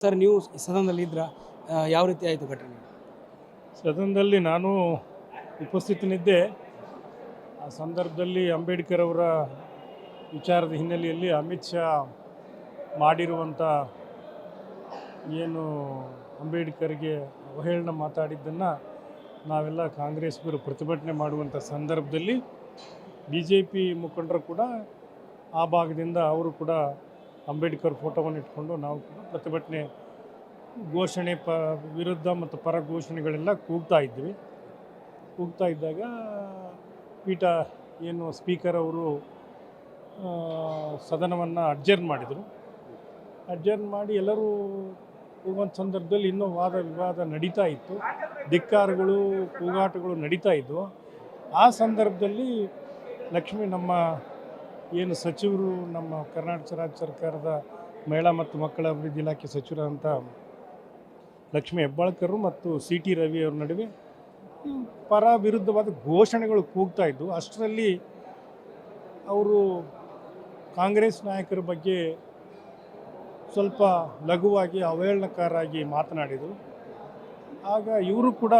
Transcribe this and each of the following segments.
Sir, ನೀವು ಸದನದಲ್ಲಿ ಇದ್ರ ಯಾವ ರೀತಿ ಆಯಿತು ಘಟನೆ? ಸದನದಲ್ಲಿ ನಾನು ಉಪಸ್ಥಿತನಿದ್ದೆ. ಆ ಸಂದರ್ಭದಲ್ಲಿ ಅಂಬೇಡ್ಕರ್ ಅವರ ವಿಚಾರದ ಹಿನ್ನೆಲೆಯಲ್ಲಿ ಅಮಿತ್ ಶಾ ಮಾಡಿರುವಂಥ ಏನು ಅಂಬೇಡ್ಕರ್ಗೆ ಅವಹೇಳನ ಮಾತಾಡಿದ್ದನ್ನು ನಾವೆಲ್ಲ ಕಾಂಗ್ರೆಸ್ಗರು ಪ್ರತಿಭಟನೆ ಮಾಡುವಂಥ ಸಂದರ್ಭದಲ್ಲಿ ಬಿ ಜೆ ಪಿ ಮುಖಂಡರು ಕೂಡ ಆ ಭಾಗದಿಂದ ಅವರು ಕೂಡ ಅಂಬೇಡ್ಕರ್ ಫೋಟೋವನ್ನು ಇಟ್ಕೊಂಡು ನಾವು ಪ್ರತಿಭಟನೆ ಘೋಷಣೆ ಪ ವಿರುದ್ಧ ಮತ್ತು ಪರ ಘೋಷಣೆಗಳೆಲ್ಲ ಕೂಗ್ತಾ ಇದ್ವಿ. ಕೂಗ್ತಾ ಇದ್ದಾಗ ಪೀಠ ಏನು ಸ್ಪೀಕರ್ ಅವರು ಸದನವನ್ನು ಅಡ್ಜರ್ನ್ ಮಾಡಿದರು. ಅಡ್ಜರ್ನ್ ಮಾಡಿ ಎಲ್ಲರೂ ಹೋಗುವಂಥ ಸಂದರ್ಭದಲ್ಲಿ ಇನ್ನೂ ವಾದ ವಿವಾದ ನಡೀತಾ ಇತ್ತು. ಧಿಕ್ಕಾರಗಳು, ಕೂಗಾಟಗಳು ನಡೀತಾ ಇದ್ವು. ಆ ಸಂದರ್ಭದಲ್ಲಿ ಲಕ್ಷ್ಮಿ ನಮ್ಮ ಏನು ಸಚಿವರು ನಮ್ಮ ಕರ್ನಾಟಕ ರಾಜ್ಯ ಸರ್ಕಾರದ ಮಹಿಳಾ ಮತ್ತು ಮಕ್ಕಳ ಅಭಿವೃದ್ಧಿ ಇಲಾಖೆ ಸಚಿವರಾದಂಥ ಲಕ್ಷ್ಮೀ ಹೆಬ್ಬಾಳ್ಕರ್ ಮತ್ತು ಸಿ ಟಿ ರವಿ ಅವ್ರ ನಡುವೆ ಪರ ವಿರುದ್ಧವಾದ ಘೋಷಣೆಗಳು ಕೂಗ್ತಾ ಇದ್ದವು ಅಷ್ಟರಲ್ಲಿ ಅವರು ಕಾಂಗ್ರೆಸ್ ನಾಯಕರ ಬಗ್ಗೆ ಸ್ವಲ್ಪ ಲಘುವಾಗಿ ಅವಹೇಳನಕಾರಾಗಿ ಮಾತನಾಡಿದರು. ಆಗ ಇವರು ಕೂಡ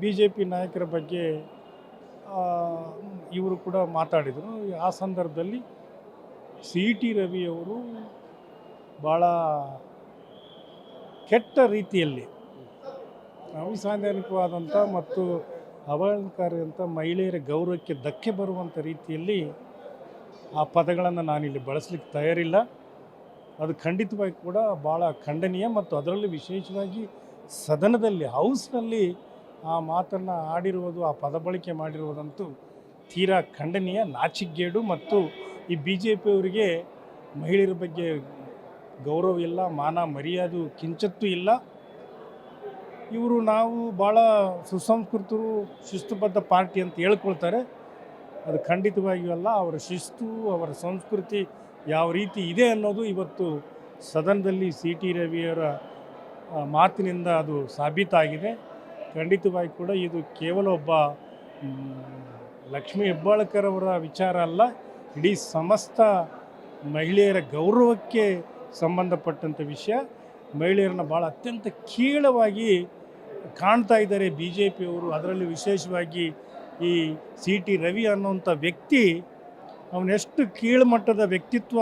ಬಿ ಜೆ ಪಿ ನಾಯಕರ ಬಗ್ಗೆ ಇವರು ಕೂಡ ಮಾತಾಡಿದರು. ಆ ಸಂದರ್ಭದಲ್ಲಿ ಸಿ ಟಿ ರವಿಯವರು ಭಾಳ ಕೆಟ್ಟ ರೀತಿಯಲ್ಲಿ ಅವಿಸಾಂವಿಧಾನಿಕವಾದಂಥ ಮತ್ತು ಅವಹೇಳನಕಾರಿ ಅಂತ ಮಹಿಳೆಯರ ಗೌರವಕ್ಕೆ ಧಕ್ಕೆ ಬರುವಂಥ ರೀತಿಯಲ್ಲಿ ಆ ಪದಗಳನ್ನು ನಾನಿಲ್ಲಿ ಬಳಸಲಿಕ್ಕೆ ತಯಾರಿಲ್ಲ. ಅದು ಖಂಡಿತವಾಗಿ ಕೂಡ ಭಾಳ ಖಂಡನೀಯ ಮತ್ತು ಅದರಲ್ಲಿ ವಿಶೇಷವಾಗಿ ಸದನದಲ್ಲಿ, ಹೌಸ್ನಲ್ಲಿ ಆ ಮಾತನ್ನು ಆಡಿರುವುದು, ಆ ಪದ ಬಳಕೆ ಮಾಡಿರುವುದಂತೂ ತೀರಾ ಖಂಡನೀಯ ನಾಚಿಗೇಡು ಮತ್ತು ಈ ಬಿ ಜೆ ಪಿಯವರಿಗೆ ಮಹಿಳೆಯರ ಬಗ್ಗೆ ಗೌರವ ಇಲ್ಲ, ಮಾನ ಮರ್ಯಾದು, ಕಿಂಚತ್ತೂ ಇಲ್ಲ. ಇವರು ನಾವು ಭಾಳ ಸುಸಂಸ್ಕೃತರು, ಶಿಸ್ತುಬದ್ಧ ಪಾರ್ಟಿ ಅಂತ ಹೇಳ್ಕೊಳ್ತಾರೆ. ಅದು ಖಂಡಿತವಾಗಿಯೂ ಅಲ್ಲ, ಅವರ ಶಿಸ್ತು, ಅವರ ಸಂಸ್ಕೃತಿ ಯಾವ ರೀತಿ ಇದೆ ಅನ್ನೋದು ಇವತ್ತು ಸದನದಲ್ಲಿ ಸಿ ಟಿ ರವಿಯವರ ಮಾತಿನಿಂದ ಅದು ಸಾಬೀತಾಗಿದೆ. ಖಂಡಿತವಾಗಿ ಕೂಡ ಇದು ಕೇವಲ ಒಬ್ಬ ಲಕ್ಷ್ಮೀ ಹೆಬ್ಬಾಳ್ಕರ್ ಅವರ ವಿಚಾರ ಅಲ್ಲ, ಇಡೀ ಸಮಸ್ತ ಮಹಿಳೆಯರ ಗೌರವಕ್ಕೆ ಸಂಬಂಧಪಟ್ಟಂಥ ವಿಷಯ. ಮಹಿಳೆಯರನ್ನ ಭಾಳ ಅತ್ಯಂತ ಕೀಳವಾಗಿ ಕಾಣ್ತಾ ಇದ್ದಾರೆ ಬಿ ಜೆ ಪಿಯವರು ಅದರಲ್ಲಿ ವಿಶೇಷವಾಗಿ ಈ ಸಿ ಟಿ ರವಿ ಅನ್ನೋಂಥ ವ್ಯಕ್ತಿ ಅವನೆಷ್ಟು ಕೀಳುಮಟ್ಟದ ವ್ಯಕ್ತಿತ್ವ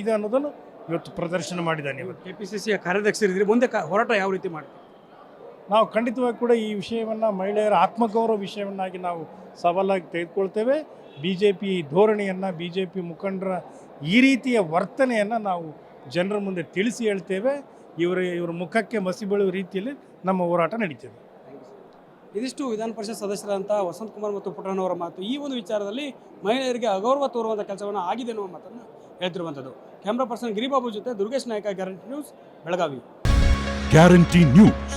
ಇದೆ ಅನ್ನೋದನ್ನು ಇವತ್ತು ಪ್ರದರ್ಶನ ಮಾಡಿದ್ದಾನೆ ಇವತ್ತು. ಕೆ ಪಿ ಸಿ ಸಿಯ ಕಾರ್ಯದರ್ಶರಿದ್ರಿ ಮುಂದೆ ಹೋರಾಟ ಯಾವ ರೀತಿ ಮಾಡ್ತೀವಿ ನಾವು ಖಂಡಿತವಾಗಿ ಕೂಡ ಈ ವಿಷಯವನ್ನು ಮಹಿಳೆಯರ ಆತ್ಮಗೌರವ ವಿಷಯವನ್ನಾಗಿ ನಾವು ಸವಾಲಾಗಿ ತೆಗೆದುಕೊಳ್ತೇವೆ. ಬಿ ಜೆ ಪಿ ಧೋರಣೆಯನ್ನು ಬಿ ಜೆ ಪಿ ಮುಖಂಡರ ಈ ರೀತಿಯ ವರ್ತನೆಯನ್ನು ನಾವು ಜನರ ಮುಂದೆ ತಿಳಿಸಿ ಹೇಳ್ತೇವೆ. ಇವರ ಇವರ ಮುಖಕ್ಕೆ ಮಸಿ ಬೀಳುವ ರೀತಿಯಲ್ಲಿ ನಮ್ಮ ಹೋರಾಟ ನಡೀತದೆ. ಇದಿಷ್ಟು ವಿಧಾನ ಪರಿಷತ್ ಸದಸ್ಯರಾದಂಥ ವಸಂತ್ ಕುಮಾರ್ ಮತ್ತು ಪುಟ್ಟಣ್ಣವರ ಮಾತು. ಈ ಒಂದು ವಿಚಾರದಲ್ಲಿ ಮಹಿಳೆಯರಿಗೆ ಅಗೌರವ ತೋರುವಂಥ ಕೆಲಸವನ್ನು ಆಗಿದೆ ಅನ್ನುವ ಮಾತನ್ನು ಹೇಳ್ತಿರುವಂಥದ್ದು. ಕ್ಯಾಮ್ರಾ ಪರ್ಸನ್ ಗಿರಿಬಾಬು ಜೊತೆ Durgesh Nayak guarantee news Belagavi. Guarantee news.